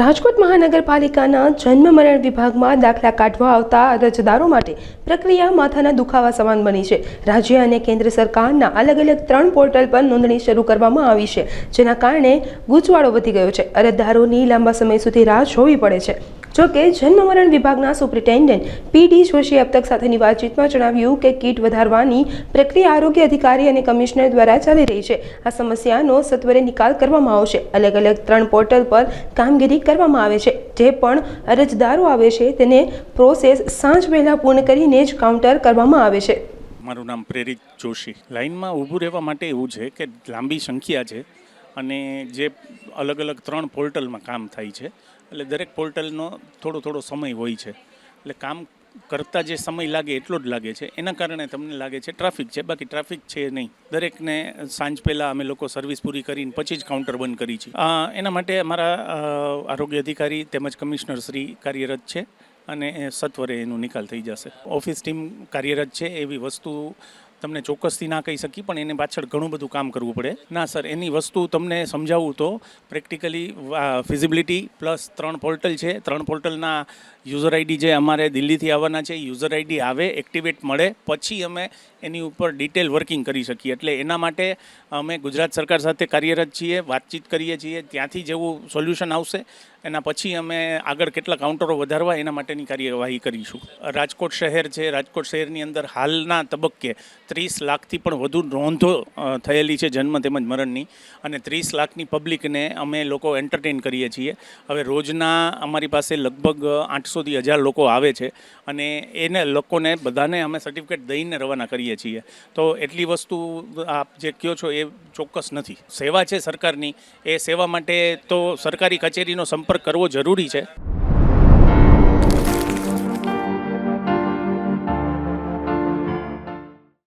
રાજકોટ મહાનગરપાલિકાના જન્મ મરણ વિભાગમાં દાખલા કાઢવા આવતા અરજદારો માટે પ્રક્રિયા માથાના દુખાવા સમાન બની છે. રાજ્ય અને કેન્દ્ર સરકારના અલગ અલગ ત્રણ પોર્ટલ પર નોંધણી શરૂ કરવામાં આવી છે, જેના કારણે ગૂંચવાડો વધી ગયો છે. અરજદારોની લાંબા સમય સુધી રાહ જોવી પડે છે. જોકે જન્મ મરણ વિભાગના સુપ્રિન્ટેન્ડન્ટ પી ડી જોશીએ અબતક સાથેની વાતચીતમાં જણાવ્યું કે કીટ વધારવાની પ્રક્રિયા આરોગ્ય અધિકારી અને કમિશનર દ્વારા ચાલી રહી છે. આ સમસ્યાનો સત્વરે નિકાલ કરવામાં આવશે. અલગ અલગ ત્રણ પોર્ટલ પર કામગીરી કરવામાં આવે છે. જે પણ અરજદારો આવે છે તેને પ્રોસેસ સાંજ પહેલાં પૂર્ણ કરીને જ કાઉન્ટર કરવામાં આવે છે. મારું નામ પ્રેરિત જોશી. લાઇનમાં ઊભું રહેવા માટે એવું છે કે લાંબી સંખ્યા છે. અને જે અલગ અલગ ત્રણ પોર્ટલમાં કામ થાય છે. એટલે દરેક પોર્ટલનો થોડો થોડો સમય હોય છે. એટલે કામ કરતાં જે સમય લાગે એટલો જ લાગે છે. એના કારણે તમને લાગે છે ટ્રાફિક છે. બાકી ટ્રાફિક છે નહીં. દરેકને સાંજ પહેલાં અમે લોકો સર્વિસ પૂરી કરીને પછી જ કાઉન્ટર બંધ કરી છે. એના માટે અમારા આરોગ્ય અધિકારી તેમજ કમિશનર શ્રી કાર્યરત છે અને સત્વરે એનો નિકાલ થઈ જશે. ઓફિસ ટીમ કાર્યરત છે એવી વસ્તુ તમને ચોક્કસથી ના કહી શકી, પણ એને પાછળ ઘણું બધું કામ કરવું પડે. ના, સર, એની વસ્તુ તમને સમજાવું તો પ્રેક્ટિકલી ફિઝિબિલિટી પ્લસ ત્રણ પોર્ટલ છે. ત્રણ પોર્ટલના યુઝર આઈડી જે અમારે દિલ્હીથી આવવાના છે યુઝર આઈડી આવે એક્ટિવેટ મળે, પછી અમે એની ઉપર ડિટેલ વર્કિંગ કરી શકીએ. એટલે એના માટે અમે ગુજરાત સરકાર સાથે કાર્યરત છીએ, વાતચીત કરીએ છીએ, ત્યાંથી જેવું સોલ્યુશન આવશે, એના પછી અમે આગળ કેટલા કાઉન્ટરો વધારવા, એના માટેની કાર્યવાહી કરીશું. રાજકોટ શહેર છે, રાજકોટ શહેરની અંદર હાલના તબક્કે ત્રીસ લાખથી પણ વધુ નોંધો થયેલી છે જન્મ તેમજ મરણની. અને ત્રીસ લાખની પબ્લિકને અમે લોકો એન્ટરટેન કરીએ છીએ. હવે રોજના અમારી પાસે લગભગ આઠસોથી હજાર લોકો આવે છે અને એને લોકોને બધાને અમે સર્ટિફિકેટ દઈને રવાના કરીએ છીએ. તો એટલી વસ્તુ આપ જે કહો છો એ ચોક્કસ નથી. સેવા છે સરકારની. એ સેવા માટે તો સરકારી કચેરીનો સંપર્ક કરવો જરૂરી છે.